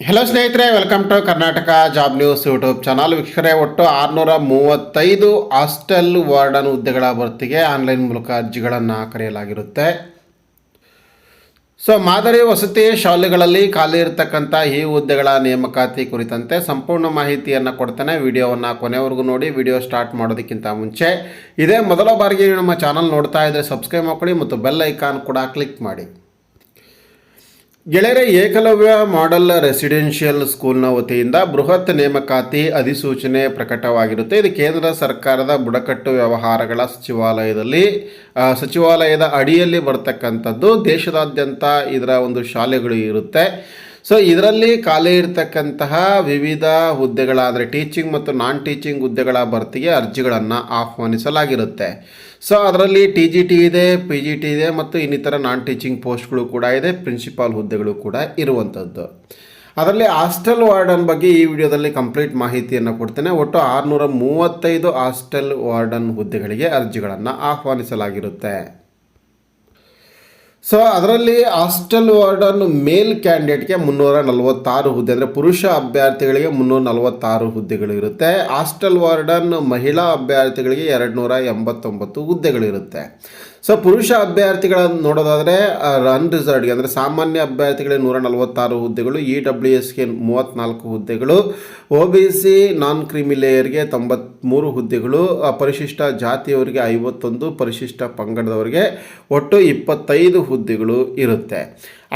Hello ಸ್ನೇಹಿತರೆ welcome to Karnataka job news YouTube channel ವೀಕ್ಷಕರೇ, ಒಟ್ಟು ಆರುನೂರ ಮೂವತ್ತೈದು ಹಾಸ್ಟೆಲ್ ವಾರ್ಡನ್ ಹುದ್ದೆಗಳ ಭರ್ತಿಗೆ ಆನ್ಲೈನ್ ಮೂಲಕ ಅರ್ಜಿಗಳನ್ನು ಕರೆಯಲಾಗಿರುತ್ತೆ. ಸೊ ಮಾದರಿ ವಸತಿ ಶಾಲೆಗಳಲ್ಲಿ ಖಾಲಿ ಇರತಕ್ಕಂಥ ಈ ಹುದ್ದೆಗಳ ನೇಮಕಾತಿ ಕುರಿತಂತೆ ಸಂಪೂರ್ಣ ಮಾಹಿತಿಯನ್ನು ಕೊಡ್ತೇನೆ. ವಿಡಿಯೋವನ್ನು ಕೊನೆವರೆಗೂ ನೋಡಿ, ವಿಡಿಯೋ ಸ್ಟಾರ್ಟ್ ಮಾಡೋದಕ್ಕಿಂತ ಮುಂಚೆ. ಇದೇ ಮೊದಲ ಬಾರಿಗೆ ನಮ್ಮ ಚಾನಲ್ ನೋಡ್ತಾ ಇದ್ದರೆ ಸಬ್ಸ್ಕ್ರೈಬ್ ಮಾಡ್ಕೊಳ್ಳಿ ಮತ್ತು ಬೆಲ್ ಐಕಾನ್ ಕೂಡ ಕ್ಲಿಕ್ ಮಾಡಿ. ಗೆಳೆಯರೆ ಏಕಲವ್ಯ ಮಾಡೆಲ್ ರೆಸಿಡೆನ್ಷಿಯಲ್ ಸ್ಕೂಲ್ನ ವತಿಯಿಂದ ಬೃಹತ್ ನೇಮಕಾತಿ ಅಧಿಸೂಚನೆ ಪ್ರಕಟವಾಗಿರುತ್ತೆ. ಇದು ಕೇಂದ್ರ ಸರ್ಕಾರದ ಬುಡಕಟ್ಟು ವ್ಯವಹಾರಗಳ ಸಚಿವಾಲಯದಲ್ಲಿ ಸಚಿವಾಲಯದ ಅಡಿಯಲ್ಲಿ ಬರ್ತಕ್ಕಂಥದ್ದು. ದೇಶದಾದ್ಯಂತ ಇದರ ಒಂದು ಶಾಲೆಗಳು ಇರುತ್ತೆ. ಸೊ ಇದರಲ್ಲಿ ಖಾಲಿ ಇರತಕ್ಕಂತಹ ವಿವಿಧ ಹುದ್ದೆಗಳ ಅಂದರೆ ಟೀಚಿಂಗ್ ಮತ್ತು ನಾನ್ ಟೀಚಿಂಗ್ ಹುದ್ದೆಗಳ ಭರ್ತಿಗೆ ಅರ್ಜಿಗಳನ್ನು ಆಹ್ವಾನಿಸಲಾಗಿರುತ್ತೆ. ಸೊ ಅದರಲ್ಲಿ ಟಿ ಜಿ ಟಿ ಇದೆ ಪಿ ಜಿ ಟಿ ಇದೆ ಮತ್ತು ಇನ್ನಿತರ ನಾನ್ ಟೀಚಿಂಗ್ ಪೋಸ್ಟ್ಗಳು ಕೂಡ ಇದೆ ಪ್ರಿನ್ಸಿಪಾಲ್ ಹುದ್ದೆಗಳು ಕೂಡ ಇರುವಂಥದ್ದು ಅದರಲ್ಲಿ ಹಾಸ್ಟೆಲ್ ವಾರ್ಡನ್ ಬಗ್ಗೆ ಈ ವಿಡಿಯೋದಲ್ಲಿ ಕಂಪ್ಲೀಟ್ ಮಾಹಿತಿಯನ್ನು ಕೊಡ್ತೇನೆ. ಒಟ್ಟು ಆರುನೂರ ಮೂವತ್ತೈದು ಹಾಸ್ಟೆಲ್ ವಾರ್ಡನ್ ಹುದ್ದೆಗಳಿಗೆ ಅರ್ಜಿಗಳನ್ನು ಆಹ್ವಾನಿಸಲಾಗಿರುತ್ತೆ. ಸೊ ಅದರಲ್ಲಿ ಹಾಸ್ಟೆಲ್ ವಾರ್ಡನ್ ಮೇಲ್ ಕ್ಯಾಂಡಿಡೇಟ್ಗೆ ಮುನ್ನೂರ ನಲವತ್ತಾರು ಹುದ್ದೆ, ಅಂದರೆ ಪುರುಷ ಅಭ್ಯರ್ಥಿಗಳಿಗೆ ಮುನ್ನೂರ ನಲವತ್ತಾರು ಹುದ್ದೆಗಳು ಇರುತ್ತೆ. ಹಾಸ್ಟೆಲ್ ವಾರ್ಡನ್ ಮಹಿಳಾ ಅಭ್ಯರ್ಥಿಗಳಿಗೆ ಎರಡು ನೂರ ಎಂಬತ್ತೊಂಬತ್ತು ಹುದ್ದೆಗಳಿರುತ್ತೆ ಸೊ ಪುರುಷ ಅಭ್ಯರ್ಥಿಗಳನ್ನು ನೋಡೋದಾದರೆ ಅನ್ರಿಸರ್ವ್ಡ್ಗೆ ಅಂದರೆ ಸಾಮಾನ್ಯ ಅಭ್ಯರ್ಥಿಗಳಿಗೆ ನೂರ ನಲವತ್ತಾರು ಹುದ್ದೆಗಳು ಇ ಡಬ್ಲ್ಯೂ ಎಸ್ಗೆ ಮೂವತ್ತ್ನಾಲ್ಕು ಹುದ್ದೆಗಳು ಒ ಬಿ ಸಿ ನಾನ್ ಕ್ರಿಮಿಲೇಯರ್ಗೆ ತೊಂಬತ್ತ್ಮೂರು ಹುದ್ದೆಗಳು ಪರಿಶಿಷ್ಟ ಜಾತಿಯವರಿಗೆ ಐವತ್ತೊಂದು, ಪರಿಶಿಷ್ಟ ಪಂಗಡದವರಿಗೆ ಒಟ್ಟು ಇಪ್ಪತ್ತೈದು ಹುದ್ದೆಗಳು ಇರುತ್ತೆ.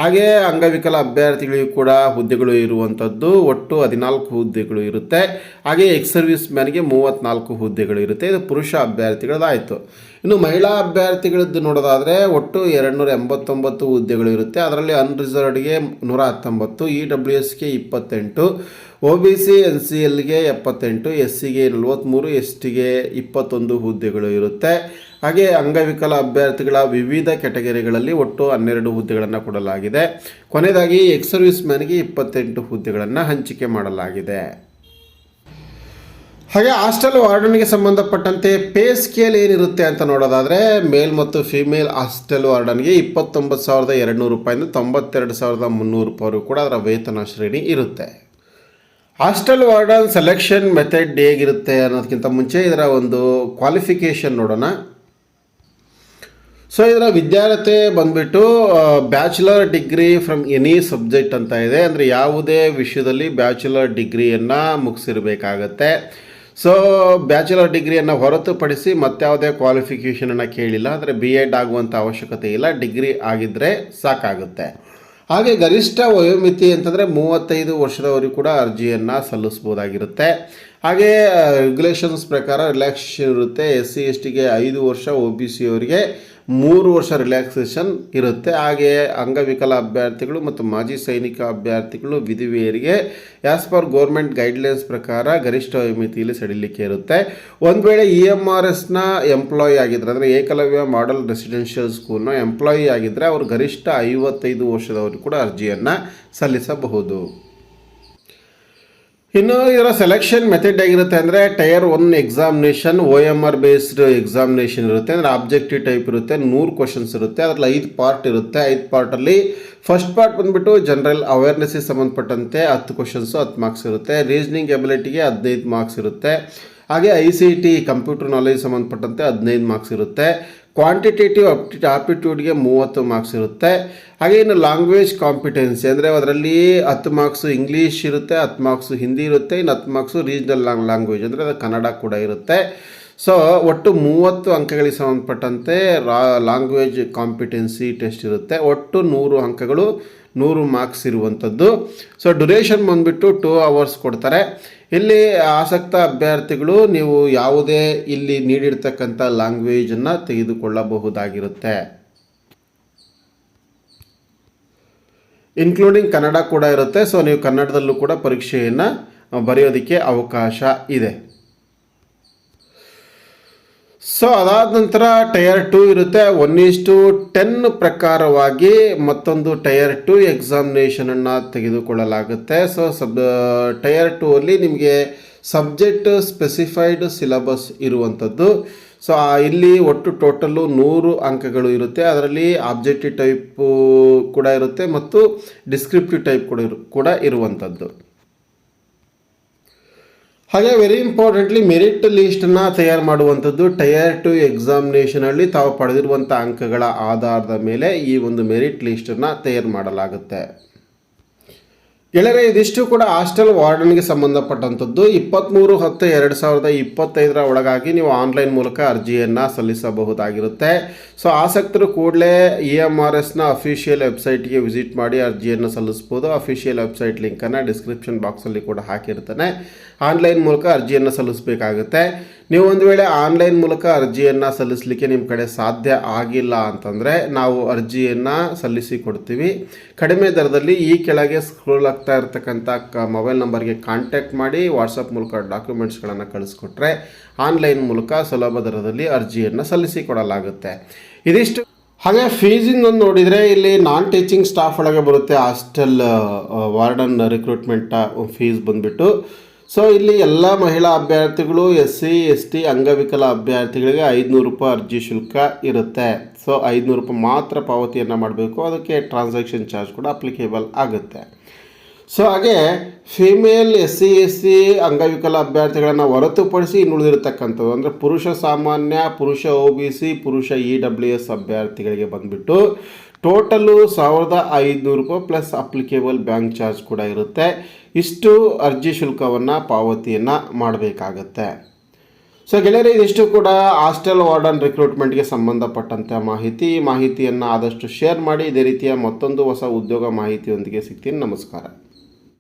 ಹಾಗೆ ಅಂಗವಿಕಲ ಅಭ್ಯರ್ಥಿಗಳಿಗೂ ಕೂಡ ಹುದ್ದೆಗಳು ಇರುವಂಥದ್ದು, ಒಟ್ಟು ಹದಿನಾಲ್ಕು ಹುದ್ದೆಗಳು ಇರುತ್ತೆ. ಹಾಗೆ ಎಕ್ಸ್ ಸರ್ವಿಸ್ ಮ್ಯಾನ್ಗೆ ಮೂವತ್ತ್ನಾಲ್ಕು ಹುದ್ದೆಗಳು ಇರುತ್ತೆ. ಇದು ಪುರುಷ ಅಭ್ಯರ್ಥಿಗಳದಾಯಿತು. ಇನ್ನು ಮಹಿಳಾ ಅಭ್ಯರ್ಥಿಗಳದ್ದು ನೋಡೋದಾದರೆ ಒಟ್ಟು ಎರಡುನೂರ ಎಂಬತ್ತೊಂಬತ್ತು ಹುದ್ದೆಗಳು ಇರುತ್ತೆ. ಅದರಲ್ಲಿ ಅನ್ರಿಸರ್ವ್ಡ್ಗೆ ನೂರ ಹತ್ತೊಂಬತ್ತು ಇ ಡಬ್ಲ್ಯೂ ಎಸ್ಗೆ ಇಪ್ಪತ್ತೆಂಟು O B C N C ಎಲ್ಗೆ ಎಪ್ಪತ್ತೆಂಟು ಎಸ್ ಸಿಗೆ ನಲ್ವತ್ತ್ಮೂರು ಎಸ್ ಟಿಗೆ ಇಪ್ಪತ್ತೊಂದು ಹುದ್ದೆಗಳು ಇರುತ್ತೆ. ಹಾಗೆ ಅಂಗವಿಕಲ ಅಭ್ಯರ್ಥಿಗಳ ವಿವಿಧ ಕ್ಯಾಟಗರಿಗಳಲ್ಲಿ ಒಟ್ಟು ಹನ್ನೆರಡು ಹುದ್ದೆಗಳನ್ನು ಕೊಡಲಾಗಿದೆ. ಕೊನೆಯದಾಗಿ ಎಕ್ಸ್ ಸರ್ವಿಸ್ ಮ್ಯಾನ್ಗೆ ಇಪ್ಪತ್ತೆಂಟು ಹುದ್ದೆಗಳನ್ನು ಹಂಚಿಕೆ ಮಾಡಲಾಗಿದೆ. ಹಾಗೆ ಹಾಸ್ಟೆಲ್ ವಾರ್ಡನ್ಗೆ ಸಂಬಂಧಪಟ್ಟಂತೆ ಪೇ ಸ್ಕೇಲ್ ಏನಿರುತ್ತೆ ಅಂತ ನೋಡೋದಾದರೆ ಮೇಲ್ ಮತ್ತು ಫಿಮೇಲ್ ಹಾಸ್ಟೆಲ್ ವಾರ್ಡನ್ಗೆ ಇಪ್ಪತ್ತೊಂಬತ್ತು ಸಾವಿರದ ಎರಡು ನೂರು ರೂಪಾಯಿಂದ ತೊಂಬತ್ತೆರಡು ಸಾವಿರದ ಮುನ್ನೂರು ರೂಪಾಯಿ ಕೂಡ ಅದರ ವೇತನ ಶ್ರೇಣಿ ಇರುತ್ತೆ. ಹಾಸ್ಟೆಲ್ ವಾರ್ಡನ್ ಸೆಲೆಕ್ಷನ್ ಮೆಥಡ್ ಹೇಗಿರುತ್ತೆ ಅನ್ನೋದಕ್ಕಿಂತ ಮುಂಚೆ ಇದರ ಒಂದು ಕ್ವಾಲಿಫಿಕೇಷನ್ ನೋಡೋಣ. ಸೊ ಇದರ ವಿದ್ಯಾರ್ಥಿ ಬಂದ್ಬಿಟ್ಟು bachelor degree from any subject ಅಂತ ಇದೆ. ಅಂದರೆ ಯಾವುದೇ ವಿಷಯದಲ್ಲಿ ಬ್ಯಾಚುಲರ್ ಡಿಗ್ರಿಯನ್ನು ಮುಗಿಸಿರಬೇಕಾಗತ್ತೆ. ಸೊ ಬ್ಯಾಚುಲರ್ ಡಿಗ್ರಿಯನ್ನು ಹೊರತುಪಡಿಸಿ ಮತ್ತಾವುದೇ ಕ್ವಾಲಿಫಿಕೇಷನನ್ನು ಕೇಳಿಲ್ಲ. ಅಂದರೆ ಬಿ ಎಡ್ ಆಗುವಂಥ ಅವಶ್ಯಕತೆ ಇಲ್ಲ. ಡಿಗ್ರಿ ಆಗಿದ್ದರೆ ಸಾಕಾಗುತ್ತೆ. ಹಾಗೆ ಗರಿಷ್ಠ ವಯೋಮಿತಿ ಅಂತಂದರೆ ಮೂವತ್ತೈದು ವರ್ಷದವರೆಗೂ ಕೂಡ ಅರ್ಜಿಯನ್ನು ಸಲ್ಲಿಸ್ಬೋದಾಗಿರುತ್ತೆ ಹಾಗೆ ರೆಗ್ಯುಲೇಷನ್ಸ್ ಪ್ರಕಾರ ರಿಲ್ಯಾಕ್ಸೇಷನ್ ಇರುತ್ತೆ. ಎಸ್ ಸಿ ಎಸ್ ಟಿಗೆ ಐದು ವರ್ಷ ಒ ಬಿ ಸಿ ಅವರಿಗೆ ಮೂರು ವರ್ಷ ರಿಲ್ಯಾಕ್ಸೇಷನ್ ಇರುತ್ತೆ. ಹಾಗೆಯೇ ಅಂಗವಿಕಲ ಅಭ್ಯರ್ಥಿಗಳು ಮತ್ತು ಮಾಜಿ ಸೈನಿಕ ಅಭ್ಯರ್ಥಿಗಳು ವಿಧಿವೇರಿಗೆ ಆ್ಯಸ್ ಪರ್ ಗೌರ್ಮೆಂಟ್ ಗೈಡ್ಲೈನ್ಸ್ ಪ್ರಕಾರ ಗರಿಷ್ಠ ಮಿತಿಯಲ್ಲಿ ಸಡಿಲಿಕೆ ಇರುತ್ತೆ. ಒಂದು ವೇಳೆ ಇ ಎಂ ಆರ್ ಎಸ್ನ ಎಂಪ್ಲಾಯಿ ಆಗಿದ್ದರೆ ಅಂದರೆ ಏಕಲವ್ಯ ಮಾಡೆಲ್ ರೆಸಿಡೆನ್ಷಿಯಲ್ ಸ್ಕೂಲ್ನ ಎಂಪ್ಲಾಯಿ ಆಗಿದ್ದರೆ ಅವರು ಗರಿಷ್ಠ ಐವತ್ತೈದು ವರ್ಷದವರು ಕೂಡ ಅರ್ಜಿಯನ್ನು ಸಲ್ಲಿಸಬಹುದು. ಇನ್ನು ಇದರ ಸೆಲೆಕ್ಷನ್ ಮೆಥಡ್ ಆಗಿರುತ್ತೆ ಅಂದರೆ tier one examination O M R based examination ಇರುತ್ತೆ. ಅಂದರೆ ಆಬ್ಜೆಕ್ಟಿವ್ ಟೈಪ್ ಇರುತ್ತೆ, ನೂರು ಕ್ವಶನ್ಸ್ ಇರುತ್ತೆ, ಅದರಲ್ಲಿ ಐದು ಪಾರ್ಟ್ ಇರುತ್ತೆ. ಐದು ಪಾರ್ಟಲ್ಲಿ ಫಸ್ಟ್ ಪಾರ್ಟ್ ಬಂದುಬಿಟ್ಟು ಜನರಲ್ ಅವೇರ್ನೆಸ್ಸಿಗೆ ಸಂಬಂಧಪಟ್ಟಂತೆ ಹತ್ತು ಕ್ವಶನ್ಸು ಹತ್ತು ಮಾರ್ಕ್ಸ್ ಇರುತ್ತೆ. ರೀಸನಿಂಗ್ ಎಬಿಲಿಟಿಗೆ ಹದಿನೈದು ಮಾರ್ಕ್ಸ್ ಇರುತ್ತೆ. ಹಾಗೆ I C T computer knowledge ಸಂಬಂಧಪಟ್ಟಂತೆ ಹದಿನೈದು ಮಾರ್ಕ್ಸ್ ಇರುತ್ತೆ. ಕ್ವಾಂಟಿಟೇಟಿವ್ ಅಪ್ಟಿ ಆಪ್ಟಿಟ್ಯೂಡ್ಗೆ ಮೂವತ್ತು ಮಾರ್ಕ್ಸ್ ಇರುತ್ತೆ. ಹಾಗೆ ಇನ್ನು ಲ್ಯಾಂಗ್ವೇಜ್ ಕಾಂಪಿಟೆನ್ಸಿ ಅಂದರೆ ಅದರಲ್ಲಿ ಹತ್ತು ಮಾರ್ಕ್ಸು ಇಂಗ್ಲೀಷ್ ಇರುತ್ತೆ, ಹತ್ತು ಮಾರ್ಕ್ಸು ಹಿಂದಿ ಇರುತ್ತೆ, ಇನ್ನು ಹತ್ತು ಮಾರ್ಕ್ಸು ರೀಜ್ನಲ್ ಲ್ಯಾಂಗ್ವೇಜ್ ಅಂದರೆ ಅದು ಕನ್ನಡ ಕೂಡ ಇರುತ್ತೆ. ಸೊ ಒಟ್ಟು ಮೂವತ್ತು ಅಂಕಗಳಿಗೆ ಸಂಬಂಧಪಟ್ಟಂತೆ ರಾ ಲ್ಯಾಂಗ್ವೇಜ್ ಕಾಂಪಿಟೆನ್ಸಿ ಟೆಸ್ಟ್ ಇರುತ್ತೆ. ಒಟ್ಟು ನೂರು ಅಂಕಗಳು ನೂರು ಮಾರ್ಕ್ಸ್ ಇರುವಂಥದ್ದು ಸೊ ಡ್ಯುರೇಷನ್ ಬಂದುಬಿಟ್ಟು ಟೂ ಅವರ್ಸ್ ಕೊಡ್ತಾರೆ. ಇಲ್ಲಿ ಆಸಕ್ತ ಅಭ್ಯರ್ಥಿಗಳು ನೀವು ಯಾವುದೇ ಇಲ್ಲಿ ನೀಡಿರ್ತಕ್ಕಂಥ ಲ್ಯಾಂಗ್ವೇಜನ್ನು ತೆಗೆದುಕೊಳ್ಳಬಹುದಾಗಿರುತ್ತೆ. ಇನ್ಕ್ಲೂಡಿಂಗ್ ಕನ್ನಡ ಕೂಡ ಇರುತ್ತೆ. ಸೊ ನೀವು ಕನ್ನಡದಲ್ಲೂ ಕೂಡ ಪರೀಕ್ಷೆಯನ್ನು ಬರೆಯೋದಕ್ಕೆ ಅವಕಾಶ ಇದೆ. ಸೊ ಅದಾದ ನಂತರ ಟಯರ್ ಟು ಇರುತ್ತೆ. ಒನ್ ಈಸ್ ಟು ಟೆನ್ ಪ್ರಕಾರವಾಗಿ ಮತ್ತೊಂದು ಟಯರ್ ಟು ಎಕ್ಸಾಮಿನೇಷನನ್ನು ತೆಗೆದುಕೊಳ್ಳಲಾಗುತ್ತೆ. ಸೊ ಸಬ್ ಟಯರ್ ಟು ಅಲ್ಲಿ ನಿಮಗೆ ಸಬ್ಜೆಕ್ಟ್ ಸ್ಪೆಸಿಫೈಡ್ ಸಿಲಬಸ್ ಇರುವಂಥದ್ದು. ಸೊ ಇಲ್ಲಿ ಒಟ್ಟು ಟೋಟಲ್ಲು ನೂರು ಅಂಕಗಳು ಇರುತ್ತೆ. ಅದರಲ್ಲಿ ಆಬ್ಜೆಕ್ಟಿವ್ ಟೈಪು ಕೂಡ ಇರುತ್ತೆ ಮತ್ತು ಡಿಸ್ಕ್ರಿಪ್ಟಿವ್ ಟೈಪ್ ಕೂಡ ಇರು, ಕೂಡ ಇರುವಂಥದ್ದು. ಹಾಗೆ ವೆರಿ ಇಂಪಾರ್ಟೆಂಟ್ಲಿ ಮೆರಿಟ್ ಲಿಸ್ಟನ್ನು ತಯಾರು ಮಾಡುವಂಥದ್ದು ಟಯರ್ ಟು ಎಕ್ಸಾಮಿನೇಷನಲ್ಲಿ ತಾವು ಪಡೆದಿರುವಂಥ ಅಂಕಗಳ ಆಧಾರದ ಮೇಲೆ ಈ ಒಂದು ಮೆರಿಟ್ ಲಿಸ್ಟನ್ನು ತಯಾರು ಮಾಡಲಾಗುತ್ತೆ. ಗೆಳೆಯರೆ, ಇದಿಷ್ಟು ಕೂಡ ಹಾಸ್ಟೆಲ್ ವಾರ್ಡನ್ಗೆ ಸಂಬಂಧಪಟ್ಟಂಥದ್ದು. ಇಪ್ಪತ್ತ್ಮೂರು ಹತ್ತು ಎರಡು ಸಾವಿರದ ಇಪ್ಪತ್ತೈದರ ಒಳಗಾಗಿ ನೀವು ಆನ್ಲೈನ್ ಮೂಲಕ ಅರ್ಜಿಯನ್ನು ಸಲ್ಲಿಸಬಹುದಾಗಿರುತ್ತೆ. ಸೊ, ಆಸಕ್ತರು ಕೂಡಲೇ ಇ ಎಂ ಆರ್ ಎಸ್ನ ಅಫಿಷಿಯಲ್ ವೆಬ್ಸೈಟ್ಗೆ ವಿಸಿಟ್ ಮಾಡಿ ಅರ್ಜಿಯನ್ನು ಸಲ್ಲಿಸ್ಬೋದು. ಅಫಿಷಿಯಲ್ ವೆಬ್ಸೈಟ್ ಲಿಂಕನ್ನು ಡಿಸ್ಕ್ರಿಪ್ಷನ್ ಬಾಕ್ಸಲ್ಲಿ ಕೂಡ ಹಾಕಿರ್ತಾನೆ. ಆನ್ಲೈನ್ ಮೂಲಕ ಅರ್ಜಿಯನ್ನು ಸಲ್ಲಿಸಬೇಕಾಗುತ್ತೆ. ನೀವು ಒಂದು ವೇಳೆ ಆನ್ಲೈನ್ ಮೂಲಕ ಅರ್ಜಿಯನ್ನು ಸಲ್ಲಿಸಲಿಕ್ಕೆ ನಿಮ್ಮ ಕಡೆ ಸಾಧ್ಯ ಆಗಿಲ್ಲ ಅಂತಂದರೆ ನಾವು ಅರ್ಜಿಯನ್ನು ಸಲ್ಲಿಸಿ ಕೊಡ್ತೀವಿ. ಕಡಿಮೆ ದರದಲ್ಲಿ ಈ ಕೆಳಗೆ ಸ್ಕ್ರೋಲ್ ಆಗ್ತಾ ಇರತಕ್ಕಂಥ ಕ ಮೊಬೈಲ್ ನಂಬರ್ಗೆ ಕಾಂಟ್ಯಾಕ್ಟ್ ಮಾಡಿ ವಾಟ್ಸಪ್ ಮೂಲಕ ಡಾಕ್ಯುಮೆಂಟ್ಸ್ಗಳನ್ನು ಕಳಿಸ್ಕೊಟ್ರೆ ಆನ್ಲೈನ್ ಮೂಲಕ ಸುಲಭ ದರದಲ್ಲಿ ಅರ್ಜಿಯನ್ನು ಸಲ್ಲಿಸಿ ಕೊಡಲಾಗುತ್ತೆ. ಇದಿಷ್ಟು. ಹಾಗೆ ಫೀಸಿಂಗ್ ಒಂದು ನೋಡಿದರೆ ಇಲ್ಲಿ ನಾನ್ ಟೀಚಿಂಗ್ ಸ್ಟಾಫ್ ಒಳಗೆ ಬರುತ್ತೆ ಹಾಸ್ಟೆಲ್ ವಾರ್ಡನ್ ರಿಕ್ರೂಟ್ಮೆಂಟ ಫೀಸ್ ಬಂದುಬಿಟ್ಟು ಸೊ ಇಲ್ಲಿ ಎಲ್ಲ ಮಹಿಳಾ ಅಭ್ಯರ್ಥಿಗಳು ಎಸ್ ಸಿ ಎಸ್ ಟಿ ಅಂಗವಿಕಲ ಅಭ್ಯರ್ಥಿಗಳಿಗೆ ಐದುನೂರು ರೂಪಾಯಿ ಅರ್ಜಿ ಶುಲ್ಕ ಇರುತ್ತೆ. ಸೊ ಐದುನೂರು ರೂಪಾಯಿ ಮಾತ್ರ ಪಾವತಿಯನ್ನು ಮಾಡಬೇಕು. ಅದಕ್ಕೆ ಟ್ರಾನ್ಸಾಕ್ಷನ್ ಚಾರ್ಜ್ ಕೂಡ ಅಪ್ಲಿಕೇಬಲ್ ಆಗುತ್ತೆ. ಸೊ ಹಾಗೆ female S C S C ಅಂಗವಿಕಲ ಅಭ್ಯರ್ಥಿಗಳನ್ನು ಹೊರತುಪಡಿಸಿ ಇನ್ನುಳಿದಿರತಕ್ಕಂಥದ್ದು ಅಂದರೆ ಪುರುಷ ಸಾಮಾನ್ಯ, ಪುರುಷ ಒ ಬಿ ಸಿ ಪುರುಷ ಇ ಡಬ್ಲ್ಯೂ ಎಸ್ ಅಭ್ಯರ್ಥಿಗಳಿಗೆ ಬಂದುಬಿಟ್ಟು ಟೋಟಲು ಸಾವಿರದ ಐದುನೂರು ರೂಪಾಯಿ ಪ್ಲಸ್ ಅಪ್ಲಿಕೇಬಲ್ ಬ್ಯಾಂಕ್ ಚಾರ್ಜ್ ಕೂಡ ಇರುತ್ತೆ. ಇಷ್ಟು ಅರ್ಜಿ ಶುಲ್ಕವನ್ನು ಪಾವತಿಯನ್ನು ಮಾಡಬೇಕಾಗತ್ತೆ. ಸೊ ಗೆಳೆಯರೆ, ಇದಿಷ್ಟು ಕೂಡ ಹಾಸ್ಟೆಲ್ ವಾರ್ಡನ್ ರಿಕ್ರೂಟ್ಮೆಂಟ್ಗೆ ಸಂಬಂಧಪಟ್ಟಂಥ ಮಾಹಿತಿ. ಮಾಹಿತಿಯನ್ನು ಆದಷ್ಟು ಶೇರ್ ಮಾಡಿ, ಇದೇ ರೀತಿಯ ಮತ್ತೊಂದು ಹೊಸ ಉದ್ಯೋಗ ಮಾಹಿತಿಯೊಂದಿಗೆ ಸಿಗ್ತೀನಿ. ನಮಸ್ಕಾರ.